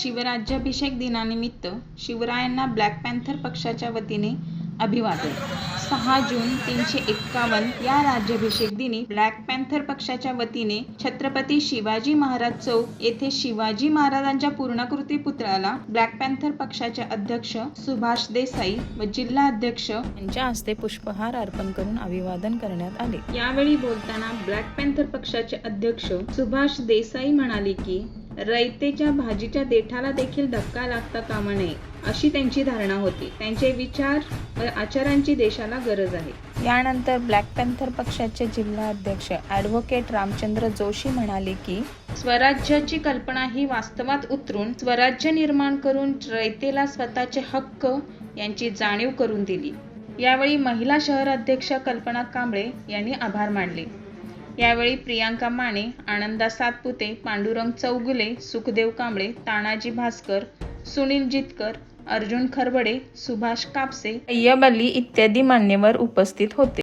शिवराज्याभिषेक दिनानिमित्त शिवरायांना black panther पक्षाच्या वतीने अभिवादन. सहा जून तीनशे एक्कावन्न या राज्याभिषेक दिनी ब्लॅक पॅन्थर पक्षाच्या वतीने छत्रपती शिवाजी महाराज चौक येथे शिवाजी महाराजांच्या पूर्णाकृती पुतळ्याला ब्लॅक पॅन्थर पक्षाचे अध्यक्ष सुभाष देसाई व जिल्हा अध्यक्ष यांच्या हस्ते पुष्पहार अर्पण करून अभिवादन करण्यात आले. यावेळी बोलताना ब्लॅक पॅन्थर पक्षाचे अध्यक्ष सुभाष देसाई म्हणाले की रयतेच्या भाजीच्या देठाला देखील धक्का लागता कामा नये अशी त्यांची धारणा होती. त्यांचे विचार व आचारांची देशाला गरज आहे. यानंतर ब्लॅक पॅन्थर पक्षाचे जिल्हा अध्यक्ष ॲडव्होकेट रामचंद्र जोशी म्हणाले की स्वराज्याची कल्पना ही वास्तवात उतरून स्वराज्य निर्माण करून रयतेला स्वतःचे हक्क यांची जाणीव करून दिली. यावेळी महिला शहर अध्यक्ष कल्पना कांबळे यांनी आभार मानले. यावेळी प्रियांका माने आनंदा सातपुते पांडुरंग चौगुले सुखदेव कांबळे तानाजी भास्कर सुनील जितकर अर्जुन खरबडे सुभाष कापसे अय्यब अली इत्यादी मान्यवर उपस्थित होते.